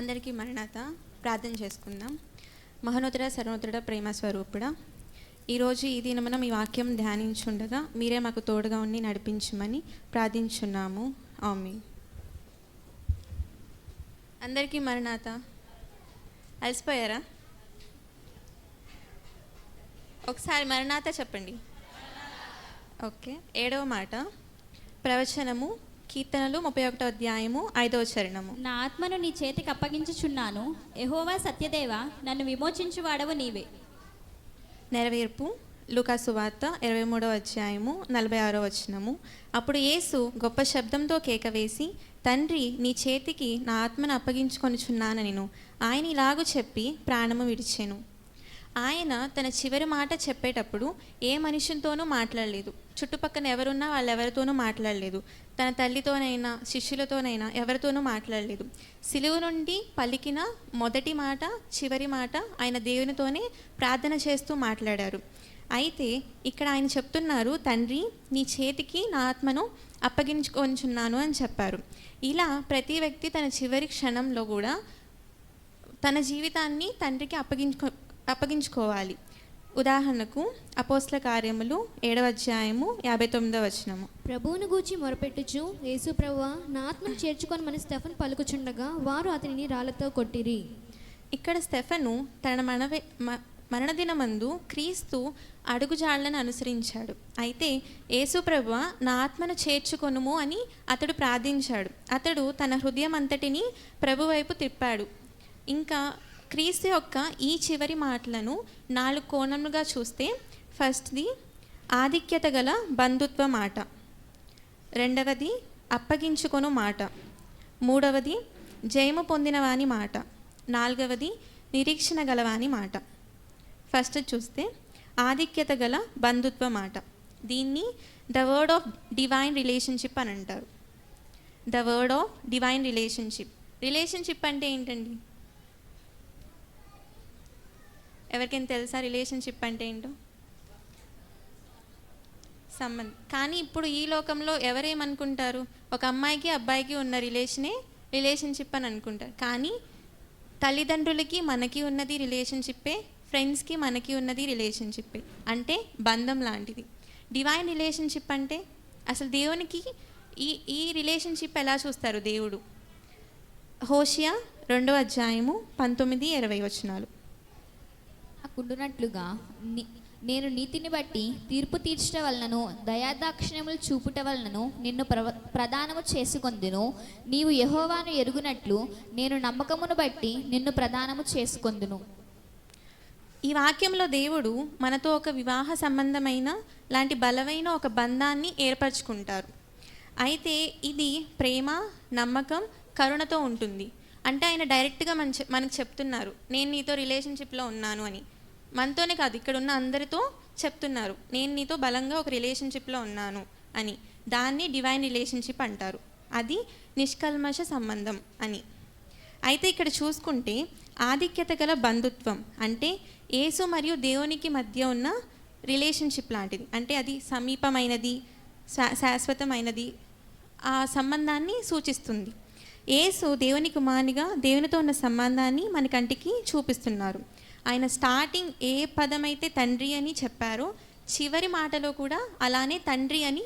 అందరికీ మరణాత ప్రార్థన చేసుకుందాం. మహనోతర సర్వోత్తర ప్రేమ స్వరూపుడ ఈరోజు ఈ దినమున మీ వాక్యం ధ్యానించుండగా మీరే మాకు తోడుగా ఉండి నడిపించమని ప్రార్థించున్నాము. ఆమె అందరికీ మరణాత. అలసిపోయారా? ఒకసారి మరణాత చెప్పండి. ఓకే. ఏడవ మాట. ప్రవచనము కీర్తనలు ముప్పై ఒకటో అధ్యాయము ఐదవ చరణము. నా ఆత్మను నీ చేతికి అప్పగించుచున్నాను. ఎహోవా సత్యదేవ నన్ను విమోచించువాడవు నీవే. నెరవేర్పు లూకాసు వార్త ఇరవై మూడవ అధ్యాయము నలభై ఆరో వచనము. అప్పుడు యేసు గొప్ప శబ్దంతో కేక వేసి తండ్రి నీ చేతికి నా ఆత్మను అప్పగించుకొనుచున్నాను నేను ఆయన ఇలాగు చెప్పి ప్రాణము విడిచెను. ఆయన తన చివరి మాట చెప్పేటప్పుడు ఏ మనిషితోనూ మాట్లాడలేదు. చుట్టుపక్కన ఎవరున్నా వాళ్ళు ఎవరితోనూ మాట్లాడలేదు. తన తల్లితోనైనా శిష్యులతోనైనా ఎవరితోనూ మాట్లాడలేదు. సిలువు నుండి పలికిన మొదటి మాట చివరి మాట ఆయన దేవునితోనే ప్రార్థన చేస్తూ మాట్లాడారు. అయితే ఇక్కడ ఆయన చెప్తున్నారు తండ్రి నీ చేతికి నా ఆత్మను అప్పగించుకొంచున్నాను అని చెప్పారు. ఇలా ప్రతి వ్యక్తి తన చివరి క్షణంలో కూడా తన జీవితాన్ని తండ్రికి అప్పగించుకో అప్పగించుకోవాలి. ఉదాహరణకు అపోస్ల కార్యములు ఏడవ అధ్యాయము యాభై తొమ్మిదవ వచనము. ప్రభువును గూర్చి మొరపెట్టుచు యేసు ప్రభువా నా ఆత్మను చేర్చుకొని మన స్టెఫన్ పలుకుచుండగా వారు అతనిని రాళ్ళతో కొట్టిరి. ఇక్కడ స్టెఫను తన మనవే మరణదినమందు క్రీస్తు అడుగుజాళ్ళను అనుసరించాడు. అయితే యేసుప్రభు నా ఆత్మను చేర్చుకొనుము అని అతడు ప్రార్థించాడు. అతడు తన హృదయం అంతటిని ప్రభు వైపు తిప్పాడు. ఇంకా క్రీస్తు యొక్క ఈ చివరి మాటలను నాలుగు కోణములుగా చూస్తే ఫస్ట్ది ఆధిక్యత గల బంధుత్వ మాట. రెండవది అప్పగించుకొను మాట. మూడవది జయము పొందినవాని మాట. నాలుగవది నిరీక్షణ గలవాని మాట. ఫస్ట్ చూస్తే ఆధిక్యత గల బంధుత్వ మాట. దీన్ని the word of divine relationship అని అంటారు. The word of divine relationship. Relationship అంటే ఏంటండి? ఎవరికైనా తెలుసా రిలేషన్షిప్ అంటే ఏంటో? సంబంధం కానీ ఇప్పుడు ఈ లోకంలో ఎవరేమనుకుంటారు? ఒక అమ్మాయికి అబ్బాయికి ఉన్న రిలేషనే రిలేషన్షిప్ అని అనుకుంటారు. కానీ తల్లిదండ్రులకి మనకి ఉన్నది రిలేషన్షిప్పే ఫ్రెండ్స్కి మనకి ఉన్నది రిలేషన్షిప్పే. అంటే బంధం లాంటిది. డివైన్ రిలేషన్షిప్ అంటే అసలు దేవునికి ఈ ఈ రిలేషన్షిప్ ఎలా చూస్తారు దేవుడు? హోషియా రెండో అధ్యాయము పంతొమ్మిది ఇరవై వచనాలు. నాకుండునట్లుగా నేను నీతిని బట్టి తీర్పు తీర్చట వలనను దయాదాక్షిణ్యములు చూపుట వలనను నిన్ను ప్రవ ప్రదానము చేసుకొందును. నీవు యహోవాను ఎరుగునట్లు నేను నమ్మకమును బట్టి నిన్ను ప్రదానము చేసుకొందును. ఈ వాక్యంలో దేవుడు మనతో ఒక వివాహ సంబంధమైన లాంటి బలమైన ఒక బంధాన్ని ఏర్పరచుకుంటారు. అయితే ఇది ప్రేమ నమ్మకం కరుణతో ఉంటుంది. అంటే ఆయన డైరెక్ట్గా మన మనకు చెప్తున్నారు నేను నీతో రిలేషన్షిప్లో ఉన్నాను అని. మనతోనే కాదు ఇక్కడ ఉన్న అందరితో చెప్తున్నారు. నేను నీతో బలంగా ఒక రిలేషన్షిప్లో ఉన్నాను అని. దాన్ని డివైన్ రిలేషన్షిప్ అంటారు. అది నిష్కల్మష సంబంధం అని. అయితే ఇక్కడ చూసుకుంటే ఆధిక్యత గల బంధుత్వం అంటే యేసు మరియు దేవునికి మధ్య ఉన్న రిలేషన్షిప్ లాంటిది. అంటే అది సమీపమైనది శా- శాశ్వతమైనది ఆ సంబంధాన్ని సూచిస్తుంది. యేసు దేవుని కుమారునిగా దేవునితో ఉన్న సంబంధాన్ని మన కంటికి చూపిస్తున్నారు. ఆయన స్టార్టింగ్ ఏ పదమైతే తండ్రి అని చెప్పారో చివరి మాటలో కూడా అలానే తండ్రి అని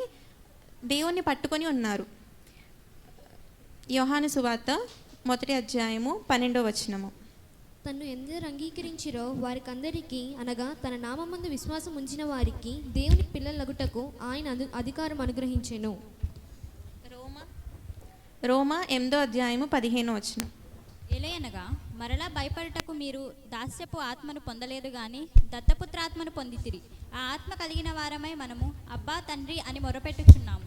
దేవుణ్ణి పట్టుకొని ఉన్నారు. యోహాను సువార్త మొదటి అధ్యాయము పన్నెండో వచనము. తన్ను ఎందరు అంగీకరించిరో వారికందరికీ అనగా తన నామందు విశ్వాసం ఉంచిన వారికి దేవుని పిల్లలగుటకు ఆయన అధి- అధికారం అనుగ్రహించెను. రోమా రోమా ఎనిమిదో అధ్యాయము పదిహేనో వచనం. ఎలయనగా మరలా భయపడటకు మీరు దాస్యపు ఆత్మను పొందలేదు గాని దత్తపుత్రాత్మను పొందితిరి. ఆ ఆత్మ కలిగిన వారమై మనము అబ్బా తండ్రి అని మొరపెట్టుచున్నాము.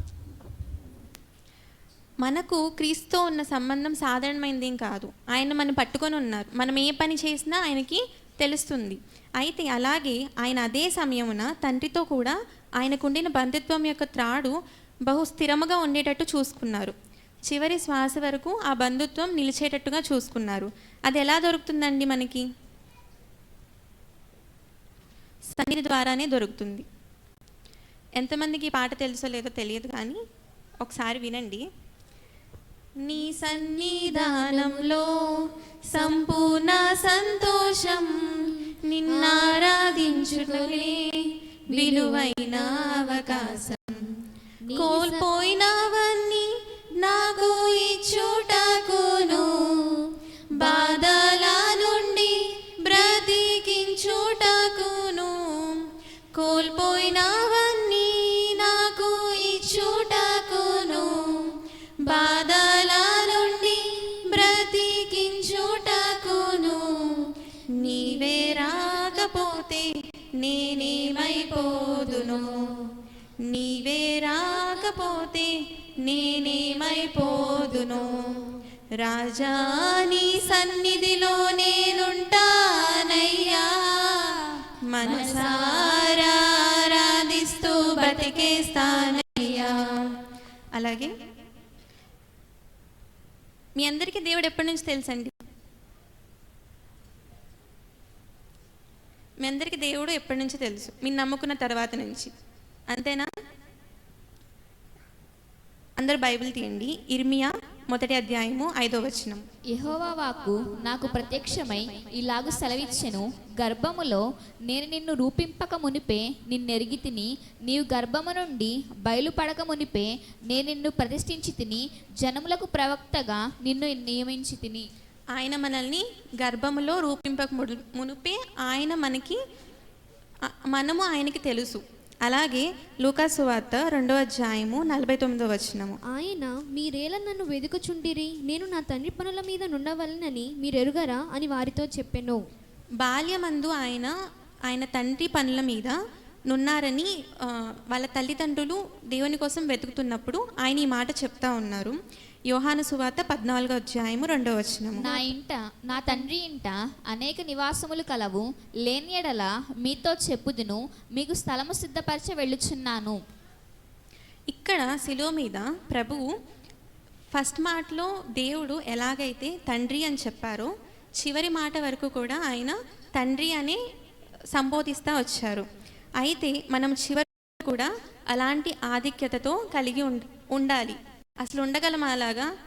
మనకు క్రీస్తుతో ఉన్న సంబంధం సాధారణమైనది కాదు. ఆయన మనం పట్టుకొని ఉన్నారు. మనం ఏ పని చేసినా ఆయనకి తెలుస్తుంది. అయితే అలాగే ఆయన అదే సమయమున తండ్రితో కూడా ఆయనకుండిన బంధుత్వం యొక్క త్రాడు బహు స్థిరముగా ఉండేటట్టు చూసుకున్నారు. చివరి శ్వాస వరకు ఆ బంధుత్వం నిలిచేటట్టుగా చూసుకున్నారు. అది ఎలా దొరుకుతుందండి మనకి? సన్నిధి ద్వారానే దొరుకుతుంది. ఎంతమందికి ఈ పాట తెలుసో లేదో తెలియదు కానీ ఒకసారి వినండి. నీ సన్నిధానంలో సంపూర్ణ సంతోషం నిన్నారాధించుటలే విలువైన అవకాశం. కోల్పోయినవన్నీ నీవే రాకపోతే నేనేమైపోదును? రాజా నీ సన్నిధిలో నేనుంటానయ్యా. మనసారాధిస్తూ బతికేస్తానయ్యా. అలాగే మీ అందరికీ దేవుడు ఎప్పటి నుంచి తెలుసండి? మీ అందరికీ దేవుడు ఎప్పటి నుంచి తెలుసు? మీరు నమ్ముకున్న తర్వాత నుంచి. అంతేనా? అందరు బైబిల్ తీయండి. ఇర్మియా మొదటి అధ్యాయము ఐదో వచనం. యహోవా వాక్కు నాకు ప్రత్యక్షమై ఇలాగు సెలవిచ్చెను. గర్భములో నేను నిన్ను రూపింపక మునిపే నిన్నెరిగి తిని నీవు గర్భము నుండి బయలుపడక మునిపే నేను నిన్ను ప్రతిష్ఠించి తిని జనములకు ప్రవక్తగా నిన్ను నియమించి తిని. ఆయన మనల్ని గర్భములో రూపింపక మునుపే ఆయన మనకి మనము ఆయనకి తెలుసు. అలాగే లూకాసు వార్త రెండో అధ్యాయము నలభై తొమ్మిదో వచనము. ఆయన మీరేల నన్ను వెదుకుచుండిరి? నేను నా తండ్రి పనుల మీద నుండవలనని మీరెరుగరా? అని వారితో చెప్పెను. బాల్యమందు ఆయన ఆయన తండ్రి పనుల మీద నున్నారని వాళ్ళ తల్లిదండ్రులు దేవుని కోసం వెతుకుతున్నప్పుడు ఆయన ఈ మాట చెప్తా ఉన్నారు. యోహాను సువార్త పద్నాలుగో అధ్యాయము రెండో వచనము. నా ఇంట నా తండ్రి ఇంట అనేక నివాసములు కలవు. లేని ఎడల మీతో చెప్పుదును. మీకు స్థలము సిద్ధపరచ వెళ్ళుచున్నాను. ఇక్కడ శిలువ మీద ప్రభువు ఫస్ట్ మాటలో దేవుడు ఎలాగైతే తండ్రి అని చెప్పారో చివరి మాట వరకు కూడా ఆయన తండ్రి అని సంబోధిస్తూ వచ్చారు. అయితే మనం చివరి కూడా అలాంటి ఆధిక్యతతో కలిగి ఉండ ఉండాలి. అసలు ఉండగలమా అలాగా?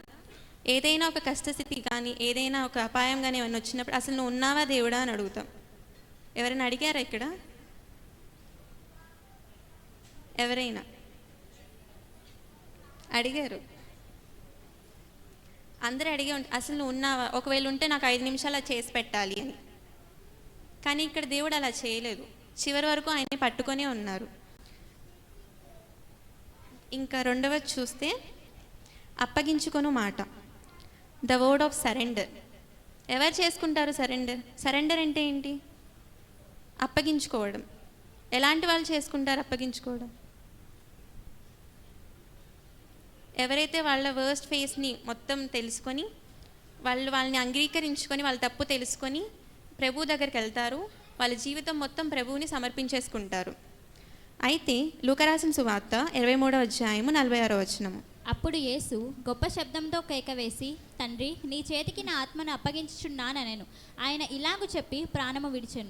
ఏదైనా ఒక కష్టస్థితి కానీ ఏదైనా ఒక అపాయం కానీ ఏమైనా వచ్చినప్పుడు అసలు నువ్వు ఉన్నావా దేవుడా అని అడుగుతాం. ఎవరైనా అడిగారా ఇక్కడ? ఎవరైనా? అడిగారు. అందరూ అడిగే అసలు నువ్వు ఉన్నావా? ఒకవేళ ఉంటే నాకు ఐదు నిమిషాలు చేసి పెట్టాలి అని. కానీ ఇక్కడ దేవుడు అలా చేయలేదు. చివరి వరకు ఆయన్ని పట్టుకొనే ఉన్నారు. ఇంకా రెండవది చూస్తే అప్పగించుకొను మాట. ద వర్డ్ ఆఫ్ సరెండర్ ఎవరు చేసుకుంటారు సరెండర్ సరెండర్ అంటే ఏంటి? అప్పగించుకోవడం. ఎలాంటి వాళ్ళు చేసుకుంటారు అప్పగించుకోవడం? ఎవరైతే వాళ్ళ వర్స్ట్ ఫేస్ని మొత్తం తెలుసుకొని వాళ్ళు వాళ్ళని అంగీకరించుకొని వాళ్ళ తప్పు తెలుసుకొని ప్రభు దగ్గరికి వెళ్తారు. వాళ్ళ జీవితం మొత్తం ప్రభువుని సమర్పించేసుకుంటారు. అయితే లూకరాసిన సువార్త ఇరవై మూడో అధ్యాయము నలభై ఆరో వచనము. అప్పుడు యేసు గొప్ప శబ్దంతో కేక వేసి తండ్రి నీ చేతికి నా ఆత్మను అప్పగించుచున్నానెను ఆయన ఇలాగు చెప్పి ప్రాణము విడిచెను.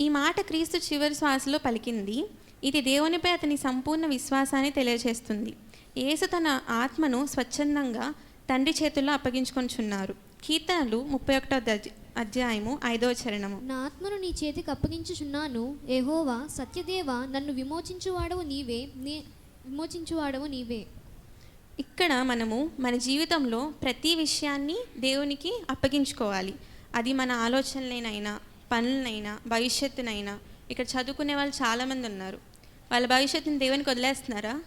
ఈ మాట క్రీస్తు చివరి శ్వాసలో పలికింది. ఇది దేవునిపై అతని సంపూర్ణ విశ్వాసాన్ని తెలియజేస్తుంది. యేసు తన ఆత్మను స్వచ్ఛందంగా తండ్రి చేతుల్లో అప్పగించుకొనిచున్నారు. కీర్తనలు ముప్పై ఒకటో అధ్య- అధ్యాయము ఐదవ చరణము. నా ఆత్మను నీ చేతికి అప్పగించుచున్నాను. ఏహోవా సత్యదేవ నన్ను విమోచించువాడవు నీవే నీ విమోచించువాడవు నీవే. ఇక్కడ మనము మన జీవితంలో ప్రతి విషయాన్ని దేవునికి అప్పగించుకోవాలి. అది మన ఆలోచనలైనా పనులనైనా భవిష్యత్తునైనా. ఇక్కడ చదువుకునే వాళ్ళు చాలామంది ఉన్నారు. వాళ్ళ భవిష్యత్తుని దేవునికి వదిలేస్తున్నారా?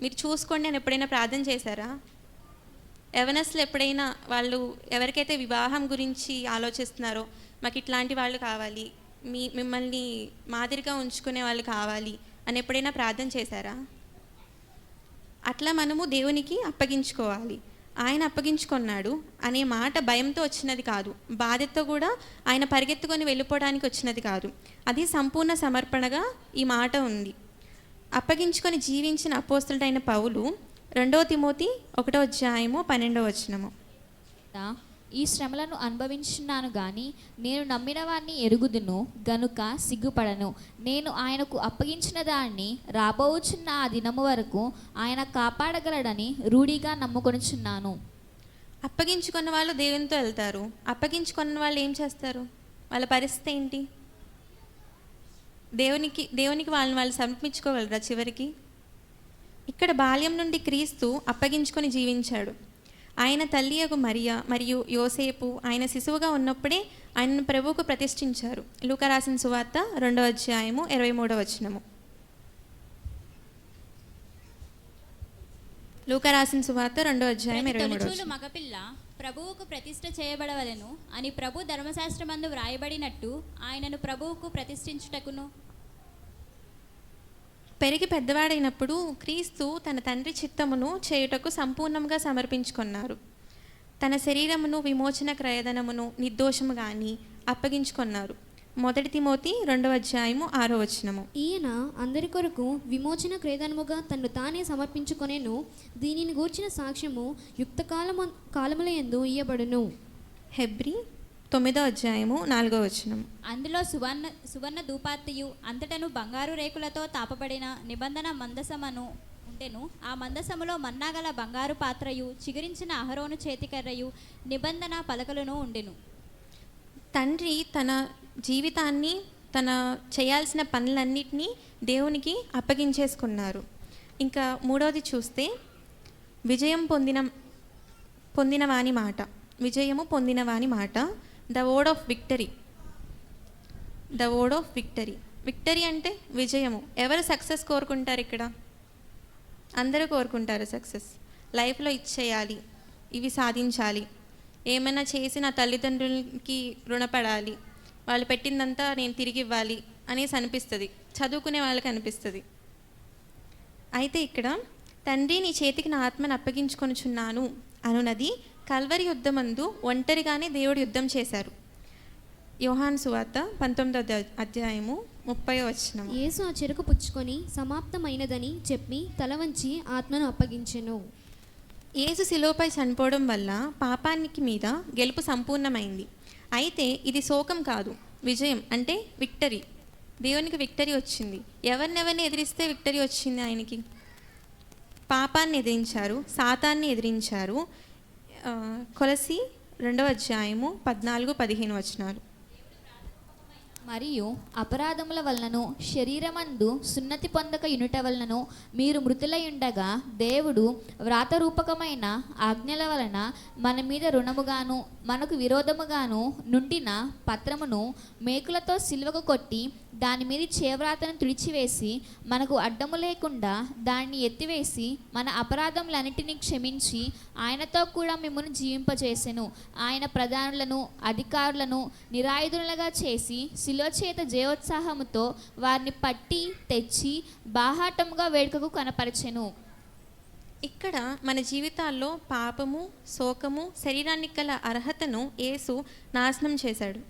మీరు చూసుకోండి అని ఎప్పుడైనా ప్రార్థన చేశారా? ఎవనస్లు ఎప్పుడైనా వాళ్ళు ఎవరికైతే వివాహం గురించి ఆలోచిస్తున్నారో మాకు ఇట్లాంటి వాళ్ళు కావాలి మీ మిమ్మల్ని మాదిరిగా ఉంచుకునే వాళ్ళు కావాలి అని ఎప్పుడైనా ప్రార్థన చేశారా? అట్లా మనము దేవునికి అప్పగించుకోవాలి. ఆయన అప్పగించుకున్నాడు అనే మాట భయంతో వచ్చినది కాదు. బాధతో కూడా ఆయన పరిగెత్తుకొని వెళ్ళిపోవడానికి వచ్చినది కాదు. అది సంపూర్ణ సమర్పణగా ఈ మాట ఉంది. అప్పగించుకొని జీవించిన అపోస్తుడైన పౌలు రెండవ తిమోతి ఒకటో అధ్యాయము పన్నెండవ వచనము. ఈ శ్రమలను అనుభవించున్నాను గాని నేను నమ్మిన వారిని ఎరుగుదును గనుక సిగ్గుపడను. నేను ఆయనకు అప్పగించిన దాన్ని రాబోచున్న ఆ దినము వరకు ఆయన కాపాడగలడని రూఢిగా నమ్ముకొనుచున్నాను. అప్పగించుకున్న వాళ్ళు దేవునితో వెళ్తారు. అప్పగించుకున్న వాళ్ళు ఏం చేస్తారు? వాళ్ళ పరిస్థితి ఏంటి? దేవునికి దేవునికి వాళ్ళని వాళ్ళు సమర్పించుకోగలరా చివరికి? ఇక్కడ బాల్యం నుండి క్రీస్తు అప్పగించుకొని జీవించాడు. ఆయన తల్లి యొక్క మరియ మరియు యోసేపు ఆయన శిశువుగా ఉన్నప్పుడే ఆయనను ప్రభువుకు ప్రతిష్ఠించారు లూక రాసిన సువార్త రెండవ అధ్యాయము ఇరవై మూడవ వచనము లూక రాసిన సువార్త రెండో అధ్యాయం ఇరవై వచనం. మగపిల్ల ప్రభువుకు ప్రతిష్ఠ చేయబడవలెను అని ప్రభు ధర్మశాస్త్రమందు వ్రాయబడినట్టు ఆయనను ప్రభువుకు ప్రతిష్ఠించుటకును పెరిగి పెద్దవాడైనప్పుడు క్రీస్తు తన తండ్రి చిత్తమును చేయుటకు సంపూర్ణంగా సమర్పించుకున్నారు. తన శరీరమును విమోచన క్రయధనమును నిర్దోషము గాని అప్పగించుకున్నారు. మొదటి తిమోతి రెండవ అధ్యాయము ఆరో వచనము. ఈయన అందరి కొరకు విమోచన క్రేదనముగా తన్ను తానే సమర్పించుకొనేను దీనిని గూర్చిన సాక్ష్యము యుక్త కాలము కాలముల యందు ఇయ్యబడును. హెబ్రి తొమ్మిదో అధ్యాయము నాలుగో వచనం. అందులో సువర్ణ సువర్ణ ధూపార్తియు అంతటను బంగారు రేకులతో తాపబడిన నిబంధన మందసమను ఉండెను. ఆ మందసములో మన్నాగల బంగారు పాత్రయు చిగురించిన అహరోను చేతికర్రయు నిబంధన పలకలను ఉండెను. తండ్రి తన జీవితాన్ని తన చేయాల్సిన పనులన్నిటినీ దేవునికి అప్పగించేసుకున్నారు. ఇంకా మూడవది చూస్తే విజయం పొందిన పొందిన వాని మాట. విజయము పొందిన వాని మాట. The word of victory the word of victory victory అంటే విజయము. ఎవరు సక్సెస్ కోరుకుంటారు ఇక్కడ? అందరూ కోరుకుంటారు సక్సెస్ లైఫ్లో ఇచ్చేయాలి. ఇవి సాధించాలి. ఏమైనా చేసి నా తల్లిదండ్రులకి రుణపడాలి. వాళ్ళు పెట్టిందంతా నేను తిరిగి ఇవ్వాలి అనేసి అనిపిస్తుంది. చదువుకునే వాళ్ళకి అనిపిస్తుంది. అయితే ఇక్కడ తండ్రి నీ చేతికి నా ఆత్మను అప్పగించుకొనుచున్నాను అనునది కల్వరి యుద్ధమందు ఒంటరిగానే దేవుడు యుద్ధం చేశారు. యోహాన్ సువార్త పంతొమ్మిదో అధ్యా- అధ్యాయము ముప్పై వచనం యేసు ఆ చెరుకు పుచ్చుకొని సమాప్తమైనదని చెప్పి తల వంచి ఆత్మను అప్పగించెను. యేసు శిలువపై చనిపోవడం వల్ల పాపానికి మీద గెలుపు సంపూర్ణమైంది. అయితే ఇది శోకం కాదు విజయం అంటే విక్టరీ. దేవునికి విక్టరీ వచ్చింది. ఎవరినెవరిని ఎదిరిస్తే విక్టరీ వచ్చింది ఆయనకి? పాపాన్ని ఎదిరించారు సాతాన్ని ఎదిరించారు కొలసి రెండవ అధ్యాయము పద్నాలుగు పదిహేను వచనాలు. మరియు అపరాధముల వలనను శరీరమందు సున్నతి పొందక యునుట వలనను మీరు మృతులై ఉండగా దేవుడు వ్రాతరూపకమైన ఆజ్ఞల వలన మన మీద రుణముగాను మనకు విరోధముగాను నుండిన పత్రమును మేకులతో సిల్వకు కొట్టి దాని మీద చేవ్రాతను తుడిచివేసి మనకు అడ్డము లేకుండా దాన్ని ఎత్తివేసి మన అపరాధములన్నిటినీ క్షమించి ఆయనతో కూడా మిమ్మల్ని జీవింపజేసెను. ఆయన ప్రధానులను అధికారులను నిరాయుధులుగా చేసి శిలో చేత జయోత్సాహముతో వారిని పట్టి తెచ్చి బాహాటముగా వేడుకకు కనపరచెను. ఇక్కడ మన జీవితాల్లో పాపము శోకము శరీరానికి గల అర్హతను యేసు నాశనం చేశాడు.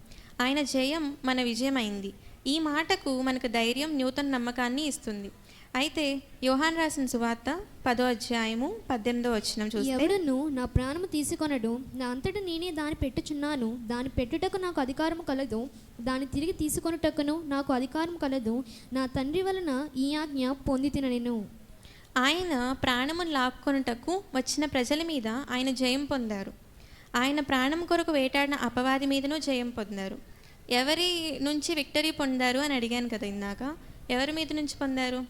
ఆయన జయం మన విజయమైంది. ఈ మాటకు మనకు ధైర్యం నూతన నమ్మకాన్ని ఇస్తుంది. అయితే యోహాన్ రాసిన సువార్త పదో అధ్యాయము పద్దెనిమిదో వచనం చూస్తే ఎవడును నా ప్రాణము తీసుకొనడు? నా అంతట నేనే దాని పెట్టుచున్నాను. దాని పెట్టుటకు నాకు అధికారము కలదు. దాన్ని తిరిగి తీసుకొనుటకును నాకు అధికారం కలదు. నా తండ్రి వలన ఈ ఆజ్ఞ పొంది తినను ఆయన ప్రాణమును లాక్కొనుటకు వచ్చిన ప్రజల మీద ఆయన జయం పొందారు. ఆయన ప్రాణం కొరకు వేటాడిన అపవాది మీదనూ జయం పొందారు. ఎవరి నుంచి విక్టరీ పొందారు అని అడిగాను కదా ఇందాక? ఎవరి మీద నుంచి పొందారు?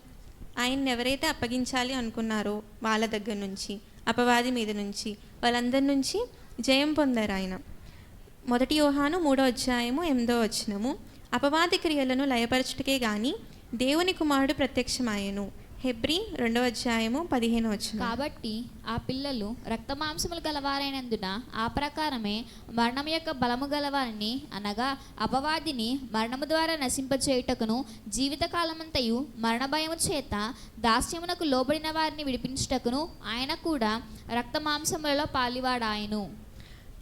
ఆయన్ని ఎవరైతే అప్పగించాలి అనుకున్నారో వాళ్ళ దగ్గర నుంచి అపవాది మీద నుంచి వాళ్ళందరి నుంచి జయం పొందారు ఆయన. మొదటి యోహాను మూడో అధ్యాయము ఎనిమిదో వచనము. అపవాది క్రియలను లయపరచుటకే గాని దేవుని కుమారుడు ప్రత్యక్షమాయను. హెబ్రి రెండవ అధ్యాయము పదిహేను వచనం. కాబట్టి ఆ పిల్లలు రక్తమాంసములు గలవారైనందున ఆ ప్రకారమే మరణం యొక్క బలము గలవారిని అనగా అపవాదిని మరణము ద్వారా నశింపచేయుటకును జీవితకాలమంతయు మరణ భయము చేత దాస్యమునకు లోబడిన వారిని విడిపించుటకును ఆయన కూడా రక్తమాంసములలో పాలివాడాయను.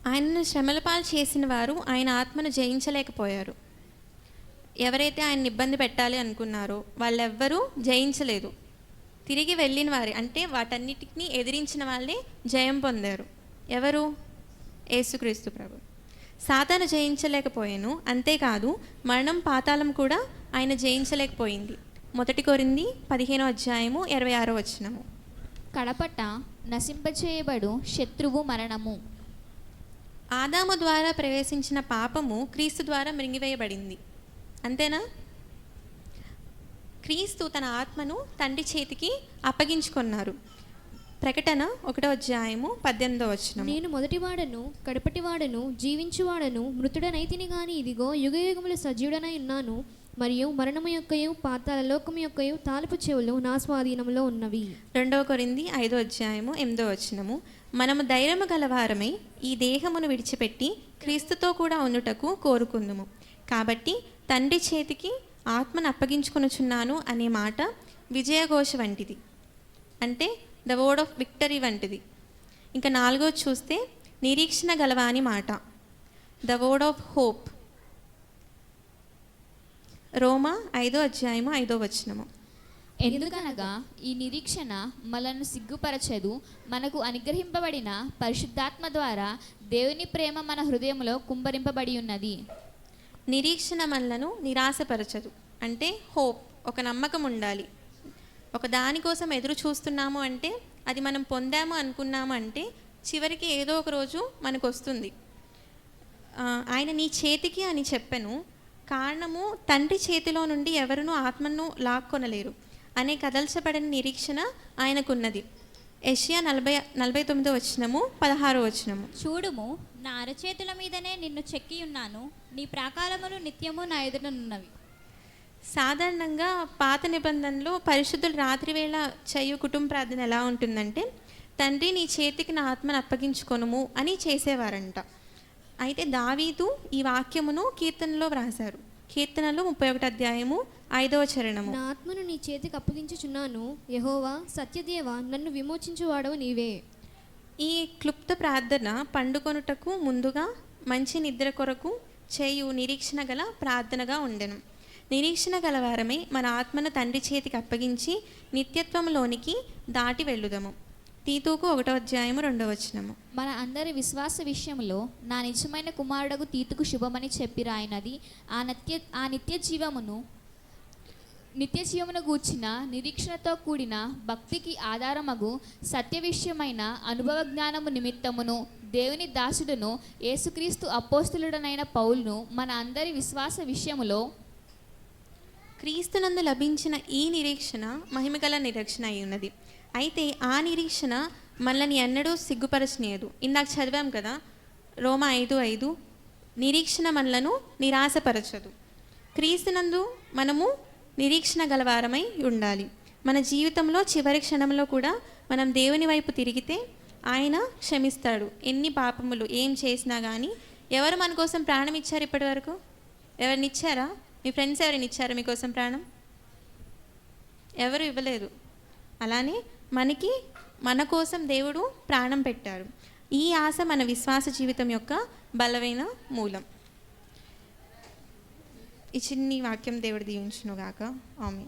ఆయనను శ్రమల పాలు చేసిన వారు ఆయన ఆత్మను జయించలేకపోయారు. ఎవరైతే ఆయన ఇబ్బంది పెట్టాలి అనుకున్నారో వాళ్ళెవ్వరూ జయించలేదు. తిరిగి వెళ్ళిన వారి అంటే వాటన్నిటిని ఎదిరించిన వాళ్ళే జయం పొందారు. ఎవరు? యేసుక్రీస్తు ప్రభు. సాతాను జయించలేకపోయాను అంతేకాదు మరణం పాతాళం కూడా ఆయన జయించలేకపోయింది. మొదటి కొరింది పదిహేనో అధ్యాయము ఇరవై ఆరో వచనము. కడపట నశింపచేయబడు శత్రువు మరణము. ఆదాము ద్వారా ప్రవేశించిన పాపము క్రీస్తు ద్వారా మృంగివేయబడింది. అంతేనా? క్రీస్తు తన ఆత్మను తండ్రి చేతికి అప్పగించుకున్నారు. ప్రకటన ఒకటో అధ్యాయము పద్దెనిమిదో వచనం నేను మొదటివాడను కడపటివాడను జీవించువాడను మృతుడనైతిని గాని ఇదిగో యుగ యుగములు సజీవుడనై ఉన్నాను. మరియు మరణము యొక్కయు పాతాల లోకము యొక్కయు తాలుపు చెవులు నా స్వాధీనంలో ఉన్నవి. రెండవ కొరింది ఐదో అధ్యాయము ఎనిమిదో వచనము. మనము ధైర్యము గలవారమై ఈ దేహమును విడిచిపెట్టి క్రీస్తుతో కూడా ఉండుటకు కోరుకుందుము. కాబట్టి తండ్రి చేతికి ఆత్మను అప్పగించుకొనుచున్నాను అనే మాట విజయఘోష వంటిది. అంటే ద వర్డ్ ఆఫ్ విక్టరీ వంటిది. ఇంకా నాలుగో చూస్తే నిరీక్షణ గలవా అని మాట. ద వర్డ్ ఆఫ్ హోప్ రోమా ఐదో అధ్యాయము ఐదో వచనము. ఎందుకనగా ఈ నిరీక్షణ మనను సిగ్గుపరచదు మనకు అనుగ్రహింపబడిన పరిశుద్ధాత్మ ద్వారా దేవుని ప్రేమ మన హృదయంలో కుంభరింపబడి ఉన్నది. నిరీక్షణ మనలను నిరాశపరచదు. అంటే హోప్ ఒక నమ్మకం ఉండాలి. ఒక దానికోసం ఎదురు చూస్తున్నాము అంటే అది మనం పొందాము అనుకున్నాము అంటే చివరికి ఏదో ఒక రోజు మనకు వస్తుంది ఆయన నీ చేతికి అని చెప్పెను. కారణము తండ్రి చేతిలో నుండి ఎవరునూ ఆత్మను లాక్కొనలేరు. అనే కదల్చబడిన నిరీక్షణ ఆయనకున్నది. ఏషియా నలభై నలభై తొమ్మిదో వచ్చినము పదహారో వచ్చినము చూడుము నా అరచేతుల మీదనే నిన్ను చెక్కి ఉన్నాను నీ ప్రాకారములు నిత్యము నా ఎదుటనున్నవి సాధారణంగా పాత నిబంధనలో పరిశుద్ధులు రాత్రివేళ చేయు కుటుంబ ప్రార్థన ఎలా ఉంటుందంటే తండ్రి నీ చేతికి నా ఆత్మను అప్పగించుకొనుము అని చేసేవారంట. అయితే దావీదు ఈ వాక్యమును కీర్తనలో వ్రాశారు. కీర్తనలో ముప్పై ఒకటి అధ్యాయము ఐదవ చరణము. నా ఆత్మను నీ చేతికి అప్పగించుచున్నాను. యహోవా సత్యదేవ నన్ను విమోచించువాడవు నీవే. ఈ క్లుప్త ప్రార్థన పండుకొనుటకు ముందుగా మంచి నిద్ర కొరకు చేయు నిరీక్షణ గల ప్రార్థనగా ఉండెను. నిరీక్షణ గలవారమే మన ఆత్మను తండ్రి చేతికి అప్పగించి నిత్యత్వంలోనికి దాటి వెళ్ళుదము. తీతుకు ఒకటో అధ్యాయము రెండవ వచనము. మన అందరి విశ్వాస విషయంలో నా నిజమైన కుమారుడకు తీతుకు శుభమని చెప్పి రాయినది. ఆ నిత్య ఆ నిత్య జీవమును నిత్య జీవమును గూర్చిన నిరీక్షణతో కూడిన భక్తికి ఆధారమగు సత్య విషయమైన అనుభవ జ్ఞానము నిమిత్తమును దేవుని దాసుడును యేసుక్రీస్తు అపోస్తులుడనైన పౌలును మన అందరి విశ్వాస విషయములో క్రీస్తునందు లభించిన ఈ నిరీక్షణ మహిమగల నిరీక్షణ అయి ఉన్నది. అయితే ఆ నిరీక్షణ మనల్ని ఎన్నడూ సిగ్గుపరచనీయదు. ఇందాక చదివాం కదా రోమా ఐదు ఐదు నిరీక్షణ మనలను నిరాశపరచదు. క్రీస్తునందు మనము నిరీక్షణ గలవారమై ఉండాలి. మన జీవితంలో చివరి క్షణంలో కూడా మనం దేవుని వైపు తిరిగితే ఆయన క్షమిస్తాడు. ఎన్ని పాపములు ఏం చేసినా కానీ ఎవరు మన కోసం ప్రాణం ఇచ్చారు ఇప్పటి వరకు? ఎవరిని ఇచ్చారా? మీ ఫ్రెండ్స్ ఎవరిని ఇచ్చారా మీకోసం ప్రాణం? ఎవరు ఇవ్వలేదు. అలానే మనకి మన కోసం దేవుడు ప్రాణం పెట్టారు. ఈ ఆశ మన విశ్వాస జీవితం యొక్క బలమైన మూలం. ఈ చిన్ని వాక్యం దేవుడు దీవించునుగాక. ఆమె